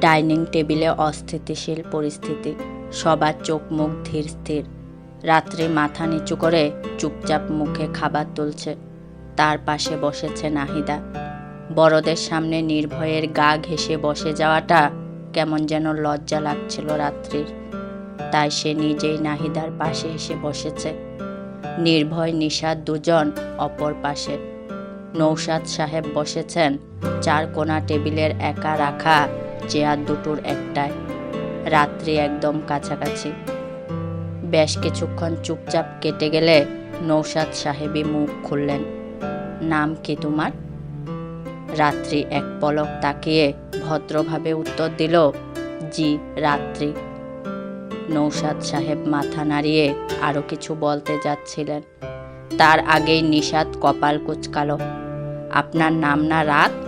Dining টেবিলে অস্থিতিশীল পরিস্থিতি। সবার চোখ মুখ ধীর স্থির। রাত্রি মাথা নিচু করে চুপচাপ মুখে খাবার তুলছে। তার পাশে বসেছে নাহিদা। বড়দের সামনে নির্ভয়ের গা ঘেঁষে বসে যাওয়াটা কেমন যেন লজ্জা লাগছিল রাত্রির। তাই সে নিজেই নাহিদার পাশে এসে বসেছে। নির্ভয় নিষাদ দুজন অপর পাশে। নৌসাদ সাহেব বসেছেন চার কোনা টেবিলের একা রাখা চেয়ার দুটোর একটায়, রাত্রি একদম কাছাকাছি। বেশ কিছুক্ষণ চুপচাপ কেটে গেলে নৌসাদ সাহেবই মুখ খুললেন। নাম কি তোমার? রাত্রি এক পলক তাকিয়ে ভদ্রভাবে উত্তর দিল, জি, রাত্রি। নৌসাদ সাহেব মাথা নাড়িয়ে আরও কিছু বলতে যাচ্ছিলেন। তার আগেই নিষাদ কপাল কুচকালো। আপনার নাম না রাত?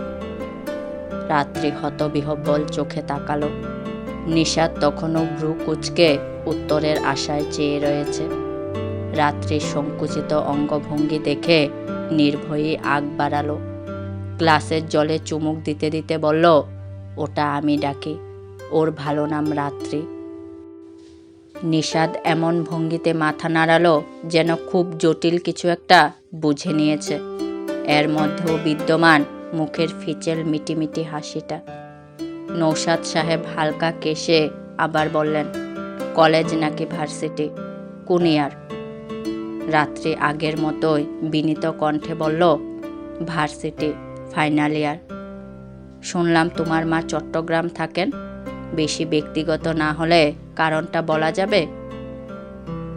রাত্রি হতবিহব্বল চোখে তাকালো। নিষাদ তখনও ভ্রু কুচকে উত্তরের আশায় চেয়ে রয়েছে। রাত্রির সংকুচিত অঙ্গভঙ্গি দেখে নির্ভয়ই আগ বাড়ালো। গ্লাসের জলে চুমুক দিতে দিতে বলল, ওটা আমি ডাকি, ওর ভালো নাম রাত্রি। নিষাদ এমন ভঙ্গিতে মাথা নাড়ালো যেন খুব জটিল কিছু একটা বুঝে নিয়েছে। এর মধ্যেও বিদ্যমান মুখের ফিচেল মিটিমিটি হাসিটা। নৌসাদ সাহেব হালকা কেশে আবার বললেন, কলেজ নাকি ভার্সিটি? কোন ইয়ার রাত্রি আগের মতোই বিনীত কণ্ঠে বলল, ভার্সিটি, ফাইনাল ইয়ার। শুনলাম তোমার মা চট্টগ্রাম থাকেন। বেশি ব্যক্তিগত না হলে কারণটা বলা যাবে?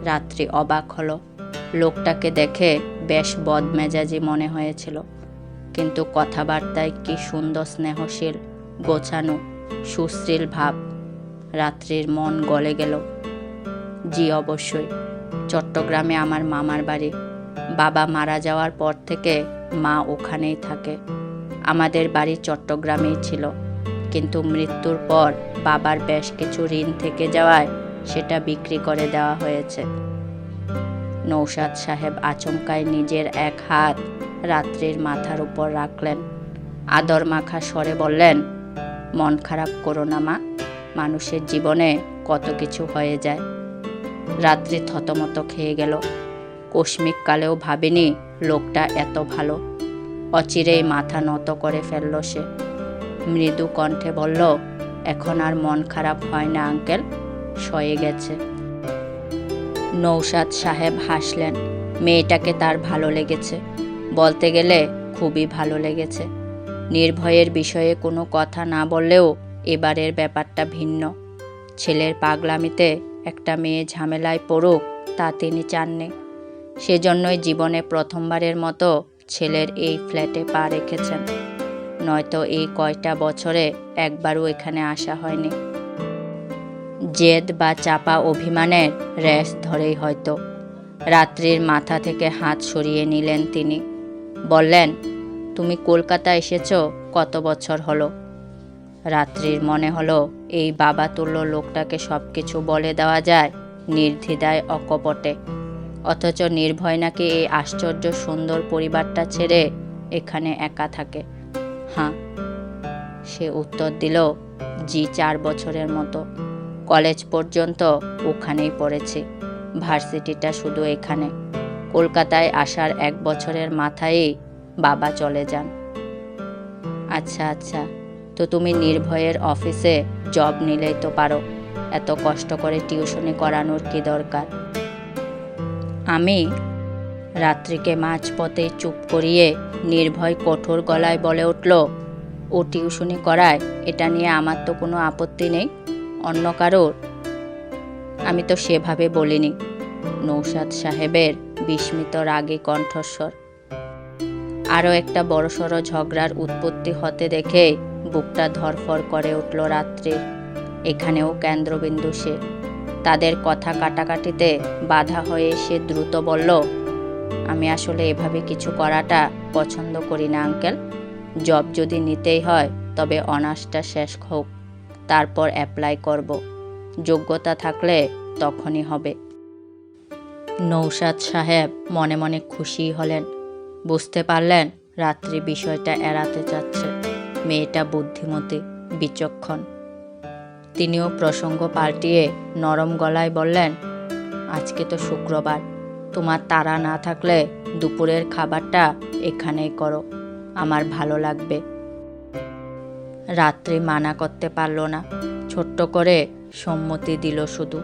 রাত্রি অবাক হলো। লোকটাকে দেখে বেশ বদমেজাজি মনে হয়েছিল। কিন্তু কথাবার্তায় কি সুন্দর স্নেহশীল, গোছানো, সুশ্রীল ভাব। রাত্রির মন গলে গেল। জি অবশ্যই, চট্টগ্রামে আমার মামার বাড়ি। বাবা মারা যাওয়ার পর থেকে মা ওখানেই থাকে। আমাদের বাড়ি চট্টগ্রামেই ছিল। কিন্তু মৃত্যুর পর বাবার বেশ কিছু ঋণ থেকে যাওয়ায় সেটা বিক্রি করে দেওয়া হয়েছে। নৌসাদ সাহেব আচমকায় নিজের এক হাত রাত্রির মাথার উপর রাখলেন। আদর মাখা স্বরে বললেন, মন খারাপ করো না মা, মানুষের জীবনে কত কিছু হয়ে যায়। রাত্রি থতমত খেয়ে গেল। কস্মিক কালেও ভাবেনি লোকটা এত ভালো। অচিরেই মাথা নত করে ফেলল সে। মৃদু কণ্ঠে বলল, এখন আর মন খারাপ হয় না, আঙ্কেল। সয়ে গেছে। নৌসাদ সাহেব হাসলেন। মেয়েটাকে তার ভালো লেগেছে। বলতে গেলে খুবই ভালো লেগেছে। নির্ভয়ের বিষয়ে কোনো কথা না বললেও এবারের ব্যাপারটা ভিন্ন। ছেলের পাগলামিতে একটা মেয়ে ঝামেলায় পড়ুক, তা তিনি চাননি। সেজন্যই জীবনে প্রথমবারের মতো ছেলের এই ফ্ল্যাটে পা রেখেছেন। নয়তো এই কয়টা বছরে একবারও এখানে আসা হয়নি। জেদ বা চাপা অভিমানের র্যাশ ধরেই হয়তো। রাত্রির মাথা থেকে হাত সরিয়ে নিলেন তিনি। বললেন, তুমি কলকাতা এসেছ, কত বছর হলো? রাত্রির মনে হলো, এই বাবা তুল্য লোকটাকে সব কিছু বলে দেওয়া যায় নির্দ্বিধায় অকপটে। অথচ নির্ভয় নাকি এই আশ্চর্য সুন্দর পরিবারটা ছেড়ে এখানে একা থাকে? হ্যাঁ সে উত্তর দিল, জি চার বছরের মতো। কলেজ পর্যন্ত ওখানেই পড়েছি। ভার্সিটিটা শুধু এখানে। কলকাতায় আসার এক বছরের মাথায়ই বাবা চলে যান। আচ্ছা আচ্ছা তো তুমি নির্ভয়ের অফিসে জব নিলেই তো পারো। এত কষ্ট করে টিউশনি করানোর কি দরকার? আমি রাত্রিকে মাঝপথে চুপ করিয়ে নির্ভয় কঠোর গলায় বলে উঠল, ও টিউশনি করায়? এটা নিয়ে আমার তো কোনো আপত্তি নেই। অন্য কারোর? আমি তো সেভাবে বলিনি। নৌসাদ সাহেবের বিস্মিত রাগে কণ্ঠস্বর। আরও একটা বড়সড় ঝগড়ার উৎপত্তি হতে দেখে বুকটা ধরফর করে উঠল রাত্রির এখানেও কেন্দ্রবিন্দু সে। তাদের কথা কাটাকাটিতে বাধা হয়ে সে দ্রুত বলল, আমি আসলে এভাবে কিছু করাটা পছন্দ করি না, আঙ্কেল। জব যদি নিতেই হয়, তবে অনার্সটা শেষ হোক। তারপর অ্যাপ্লাই করব। যোগ্যতা থাকলে তখনই হবে। নৌসাদ সাহেব মনে মনে খুশি হলেন। বুঝতে পারলেন রাত্রি বিষয়টা এড়াতে চাচ্ছে। মেয়েটা বুদ্ধিমতী, বিচক্ষণ। তিনিও প্রসঙ্গ পাল্টিয়ে নরম গলায় বললেন, আজকে তো শুক্রবার। তোমার তারা না থাকলে দুপুরের খাবারটা এখানেই করো। আমার ভালো লাগবে। রাত্রি মানা করতে পারল না। ছোট্ট করে সম্মতি দিল শুধু।